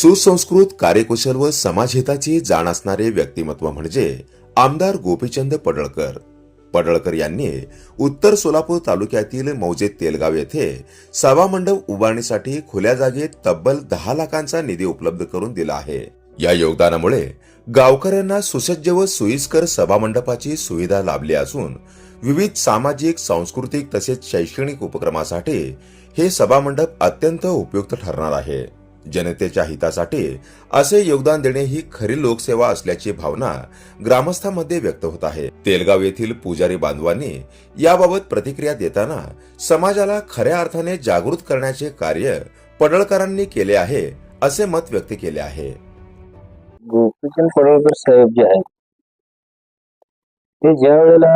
सुसंस्कृत कार्यकुशल व समाजहिताची जाण असणारे व्यक्तिमत्व म्हणजे आमदार गोपीचंद पडळकर. पडळकर यांनी उत्तर सोलापूर तालुक्यातील मौजे तेलगाव येथे सभामंडप उभारणीसाठी खुल्या जागेत तब्बल दहा लाखांचा निधी उपलब्ध करून दिला आहे. या योगदानामुळे गावकऱ्यांना सुसज्ज व सोयीस्कर सभामंडपाची सुविधा लाभली असून विविध सामाजिक सांस्कृतिक तसेच शैक्षणिक उपक्रमासाठी हे सभामंडप अत्यंत उपयुक्त ठरणार आहे. जनतेच्या हितासाठी असे योगदान देणे ही खरी लोकसेवा असल्याची भावना ग्रामस्थांमध्ये व्यक्त होत आहे. तेलगाव येथील पुजारी बांधवांनी याबाबत प्रतिक्रिया देताना समाजाला खऱ्या अर्थाने जागृत करण्याचे कार्य पडळकरांनी केले आहे असे मत व्यक्त केले आहे. गोपीचंद पडळकर साहेब जे आहेत ते ज्या वेळेला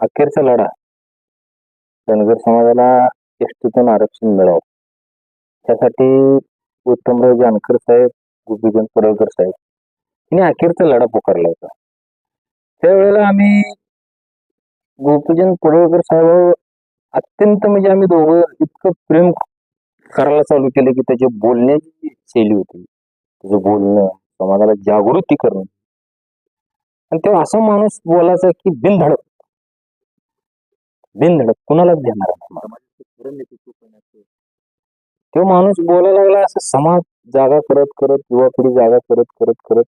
अखेरचा लढा धनगर समाजाला एसटीतून आरक्षण मिळावं त्यासाठी उत्तमराव जानकर साहेब गोपीचंद पडळकर साहेब यांनी अखेरचा लढा पुकारला होता. त्यावेळेला आम्ही गोपीचंद पडळकर साहेब हो, अत्यंत म्हणजे आम्ही दोघं इतकं प्रेम करायला चालू केलं की त्याची बोलण्याची शैली होती. त्याचं बोलणं समाजाला जागृती करणं. आणि तेव्हा असा माणूस बोलायचा की बिनधडक. बिनधडक कुणालाच देणार तो माणूस बोलायला लागला असं समाज जागा करत करत युवा पिढी जागा करत करत करत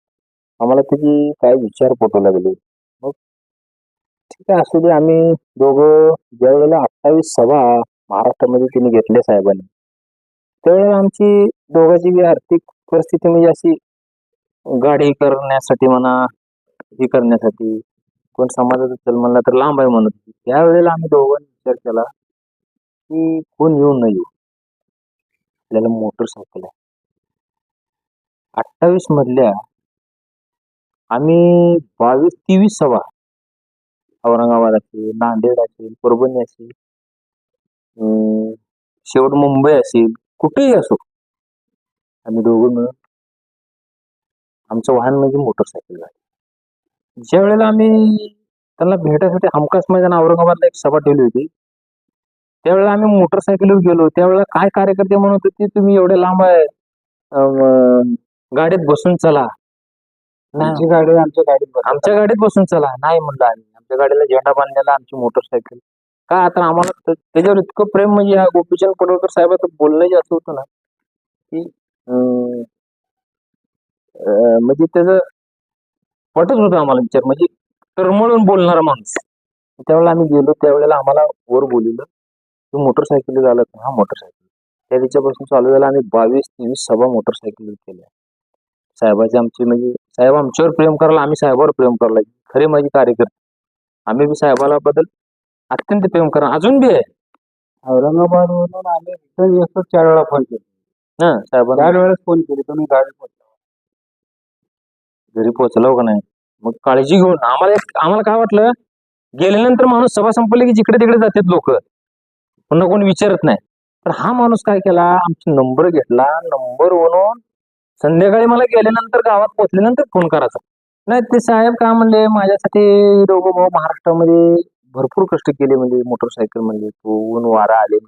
आम्हाला त्याची काय विचार पटू लागले. मग ठीक आहे असू दे आम्ही दोघं ज्यावेळेला अठ्ठावीस सभा महाराष्ट्रामध्ये तिने घेतल्या साहेबांनी त्यावेळेला आमची दोघांची बी आर्थिक परिस्थिती म्हणजे अशी गाडी करण्यासाठी म्हणा हे करण्यासाठी कोण समाजाचं चल म्हणला तर लांब आहे म्हणत त्यावेळेला आम्ही दोघांनी विचार केला की कोण येऊ न येऊ. आपल्याला मोटरसायकल आहे. अठ्ठावीस मधल्या आम्ही बावीस तेवीस सभा औरंगाबाद असेल नांदेड असेल परभणी असेल शेवट मुंबई असेल कुठेही असो आम्ही दोघं मिळून आमचं वाहन म्हणजे मोटरसायकल गाडी ज्या वेळेला आम्ही त्यांना भेटायसाठी हमखास मैदान औरंगाबादला एक सभा ठेवली होती. त्यावेळेला आम्ही मोटरसायकलवर गेलो. त्यावेळेला काय कार्यकर्ते म्हणत होते तुम्ही एवढे लांब आहे गाडीत बसून चला. नाही. गाडी आमच्या गाडीत आमच्या गाडीत बसून चला. नाही म्हणलं आम्ही. आमच्या गाडीला झेंडा बांधलेला आमची मोटरसायकल काय आता आम्हाला त्या- त्याच्यावर इतकं प्रेम म्हणजे ह्या गोपीचंद पडवळकर साहेबाचं बोलणं जे असं होतं ना की म्हणजे त्याचं पटत होतं आम्हाला विचार. म्हणजे तरमळून बोलणारा माणूस. त्यावेळेला आम्ही गेलो. त्यावेळेला आम्हाला वर बोलवलं. तू मोटरसायकल झालं हा मोटरसायकल. त्या दिवसापासून चालू झाला आम्ही बावीस तेवीस सभा मोटरसायकल केल्या. साहेबाचे आमचे म्हणजे साहेब आमच्यावर प्रेम करायला आम्ही साहेबावर प्रेम करायला खरे माझे कार्यकर्ते. आम्ही बी साहेबाला बद्दल अत्यंत प्रेम करा. अजून बी आहे. औरंगाबाद वरून आम्ही रिटर्न येतो चार वेळा फोन केला. ना साहेबांना. चार वेळेस फोन केले. तुम्ही गाडी पोहोचला. घरी पोहोचलो का नाही? मग काळजी घेऊन. आम्हाला आम्हाला काय वाटलं? गेल्यानंतर माणूस सभा संपली की जिकडे तिकडे जातात लोक. पुन्हा कोणी विचारत नाही. तर हा माणूस काय केला? आमचा नंबर घेतला. नंबर म्हणून संध्याकाळी मला गेल्यानंतर गावात पोहोचल्यानंतर फोन करायचा. नाही ते साहेब काय म्हणले माझ्यासाठी दोघं भाऊ महाराष्ट्रामध्ये भरपूर कष्ट केले म्हणजे मोटरसायकल म्हणजे ऊन वारा आले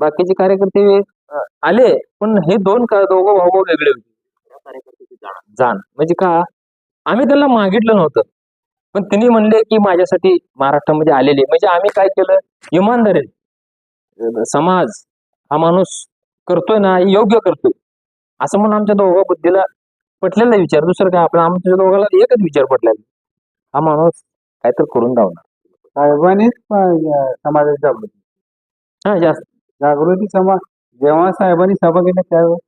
बाकीचे कार्यकर्ते आले पण हे दोन दोघं भाऊ भाऊ वेगळे होते. जाण. म्हणजे का? आम्ही त्यांना मागितलं नव्हतं. पण त्यांनी म्हणले की माझ्यासाठी महाराष्ट्रामध्ये आलेले. म्हणजे आम्ही काय केलं? इमानदारी समाज हा माणूस करतोय ना योग्य करतोय. असं म्हणून आमच्या दोघा बुद्धीला पटलेला विचार. दुसरं काय आपला आमच्या दोघाला एकच विचार पटलेला हा माणूस काहीतरी करून धावणार समाजाची जागृती. हा जास्त. जागृती समाज जेव्हा साहेबांनी सभा केल्या त्यावेळेस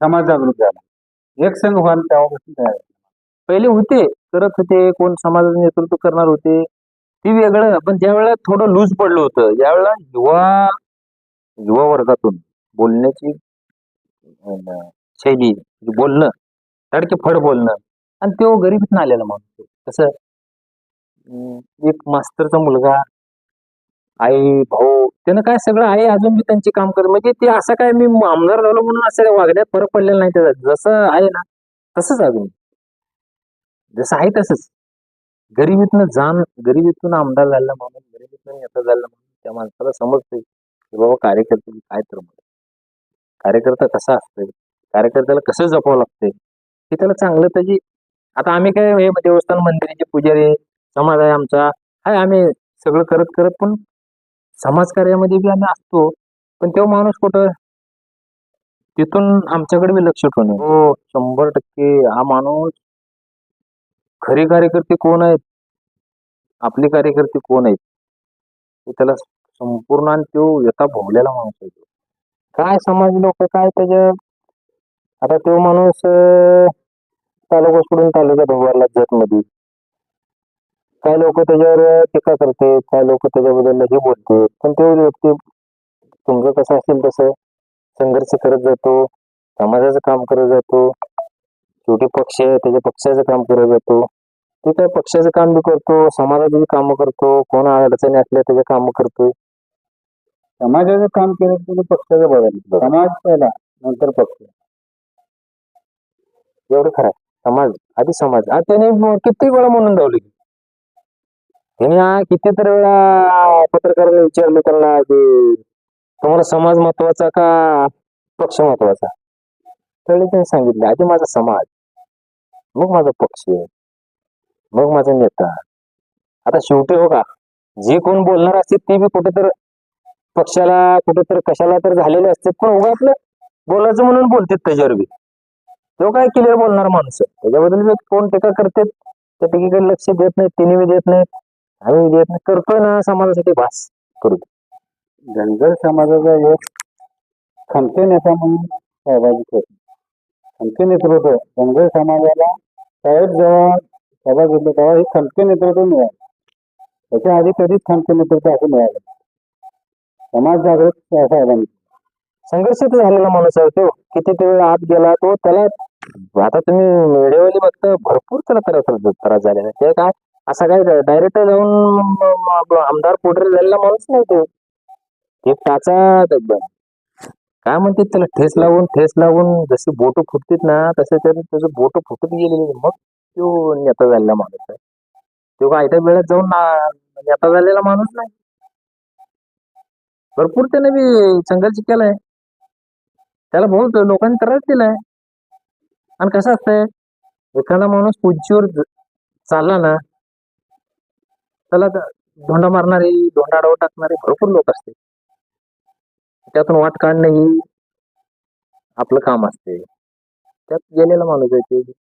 समाज जागृत झाला. एक संघ व्हाल तेव्हापासून तयार. पहिले होते करत होते कोण समाजाचं नेतृत्व करणार होते ती वेगळं. पण त्यावेळेला थोडं लूज पडलं होतं. ज्यावेळेला युवा युवा वर्गातून बोलण्याची अं, शैली म्हणजे बोलणं तडके फड बोलणं. आणि तो गरिबीतून आलेला माणूस आहे. कसं अं, एक मास्तरचा मुलगा आई भाऊ त्यानं काय सगळं आहे अजून बी त्यांचे काम करत. म्हणजे ते असं काय मी आमदार झालो म्हणून असं काय वागण्यात फरक पडलेला नाही. त्याचा जसं आहे ना तसंच अजून. जसं आहे तसंच. गरिबीतनं जाण गरिबीतून आमदार झालेला माणूस गरिबीतून नेता झालेला माणूस त्या माणसाला समजते की बाबा कार्यकर्ते काय तर म्हणतात. कार्यकर्ता कसा असतोय? कार्यकर्त्याला कसं जपावं लागतंय? हे त्याला चांगलं त्याची आता आम्ही काय हे देवस्थान मंदिराचे पुजारी समाज आहे आमचा. हाय आम्ही सगळं करत करत पण समाजकार्यामध्ये बी आम्ही असतो. पण तो माणूस कुठं? तिथून आमच्याकडे बी लक्ष ठेवणं हो शंभर टक्के. हा माणूस खरे कार्यकर्ते कोण आहेत? आपले कार्यकर्ते कोण आहेत? हे त्याला संपूर्ण आणि तो यथा भोगलेला माणूस आहे काय समाज लोक काय त्याच्या आता तो माणूस तालुका सोडून तालुका भोगायला जात मध्ये काय लोक त्याच्यावर टीका करते काय लोक त्याच्याबद्दल हे बोलते पण तो व्यक्ती तुमचं कसं असेल तसं संघर्ष करत जातो समाजाचं काम करत जातो शेवटी पक्ष आहे त्याच्या पक्षाचं काम करत जातो. ते काय पक्षाचं काम बी करतो समाजाची कामं करतो कोण अडचणी असल्या त्याचे कामं करतो. समाजाचं काम केलं तर पक्षाचं बघायला समाज पहिला नंतर पक्ष. एवढं खरं. समाज आधी समाज. आज त्याने किती वेळा म्हणून धावले? त्याने कितीतरी वेळा पत्रकारांना विचारलं त्यांना की तुम्हाला समाज महत्त्वाचा का पक्ष महत्त्वाचा? त्यावेळी त्यांनी सांगितलं आधी माझा समाज. मग माझा पक्ष मग माझा नेता. आता शेवटी हो का जे कोण बोलणार असतील ते बी कुठेतरी पक्षाला कुठेतरी कशाला तर झालेले असतात पण उगा आपलं बोलायचं म्हणून बोलतात त्याच्यावर बी. तो काय क्लिअर बोलणार माणूस. त्याच्याबद्दल बी कोण टीका करतात त्यापैकी काही लक्ष देत नाहीत तिने बी देत नाहीत आम्ही बी देत नाही. करतोय ना समाजासाठी भास करू धनगर समाजाचा एक खमते नेता म्हणून सहभागी होतो. खमते नेतृत्व धनगर समाजाला साहेब जेव्हा सभा घेतली तेव्हा हे खमके नेतृत्व मिळालं. त्याच्या आधी कधीच खमके नेतृत्व असं मिळालं समाज जागृत साहेबांनी. संघर्षित झालेला माणूस आहे तो. किती वेळ आत गेला तो. त्याला आता तुम्ही मीडियावाली बघता भरपूर त्याला त्रास त्रास- झालेला ते काय? असा काय डायरेक्ट जाऊन आमदार पोटरी झालेला माणूस नाही तो. एक टाचा काय म्हणतात त्याला? ठेस लावून ठेस लावून जशी बोट फुटतात ना तसे त्याने त्याचं बोट फुटत गेलेली मग तो नेता झालेला माणूस आहे. तो काय त्या वेळेत जाऊन ना- नेता झालेला माणूस नाही? भरपूर त्याने बी संघर्ष केलाय त्याला बहुत लोकांनी त्रास दिलाय. आणि कसं असतंय एखादा माणूस उंचीवर चालला ना त्याला धोंडा मारणारे धोंडा आडवं टाकणारे भरपूर लोक असते त्यातून वाट काढणं ही आपलं काम असते. त्यात गेलेला माणूस आहे ते.